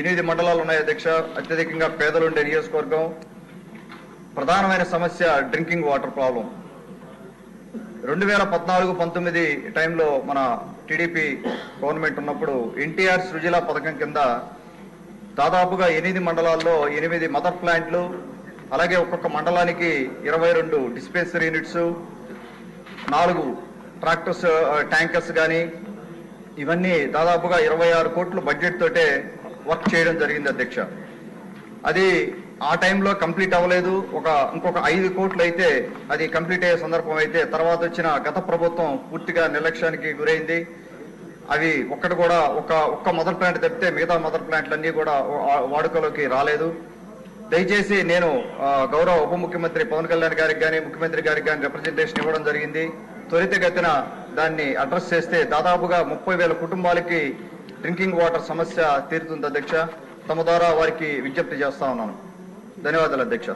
ఎనిమిది మండలాలు ఉన్నాయి అధ్యక్ష. అత్యధికంగా పేదలు ఉండే నియోజకవర్గం. ప్రధానమైన సమస్య డ్రింకింగ్ వాటర్ ప్రాబ్లం. రెండు వేల పద్నాలుగు పంతొమ్మిది టైంలో మన టీడీపీ గవర్నమెంట్ ఉన్నప్పుడు ఎన్టీఆర్ సృజిలా పథకం కింద దాదాపుగా ఎనిమిది మండలాల్లో ఎనిమిది మదర్ ప్లాంట్లు అలాగే ఒక్కొక్క మండలానికి ఇరవై రెండు డిస్పెన్సరీ యూనిట్స్ నాలుగు ట్రాక్టర్స్ ట్యాంకర్స్ కానీ ఇవన్నీ దాదాపుగా ఇరవై ఆరు కోట్లు బడ్జెట్ తోటే వర్క్ చేయడం జరిగింది అధ్యక్ష. అది ఆ టైంలో కంప్లీట్ అవ్వలేదు. ఒక ఇంకొక ఐదు కోట్లు అయితే అది కంప్లీట్ అయ్యే సందర్భం అయితే తర్వాత వచ్చిన గత ప్రభుత్వం పూర్తిగా నిర్లక్ష్యానికి గురైంది. అవి ఒక్కటి కూడా ఒక ఒక్క మదర్ ప్లాంట్ తప్పితే మిగతా మదర్ ప్లాంట్లన్నీ కూడా వా- వాడుకలోకి రాలేదు. దయచేసి నేను గౌరవ ఉప ముఖ్యమంత్రి పవన్ కళ్యాణ్ గారికి కానీ ముఖ్యమంత్రి గారికి కానీ రిప్రజెంటేషన్ ఇవ్వడం జరిగింది. త్వరితగతిన దాన్ని అడ్రస్ చేస్తే దాదాపుగా ముప్పై వేల కుటుంబాలకి డ్రింకింగ్ వాటర్ సమస్య తీరుతుంది అధ్యక్ష. తమ ద్వారా వారికి విజ్ఞప్తి చేస్తా ఉన్నాను. ధన్యవాదాలు అధ్యక్ష.